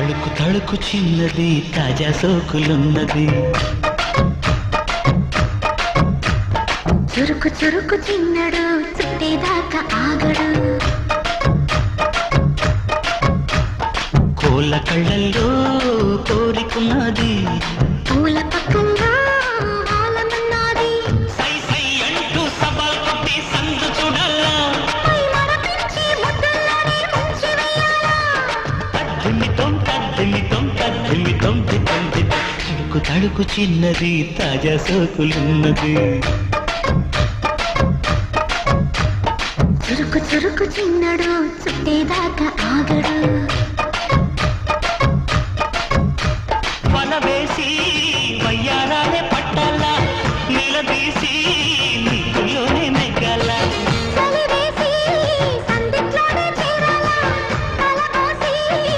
తళుకు తళుకు చిన్నది తాజా సోకులున్నది. చురుకు చురుకు చిన్నడు చుట్టేదాకా ఆగడు. కోళ్ళ కళ్ళల్లో కోరికున్నది తడుకు తడుకు చిన్నది తాజా సోకులున్నది. చురుకు చురుకు చిన్నడు చుట్టేదాకా ఆగడు. వల వేసి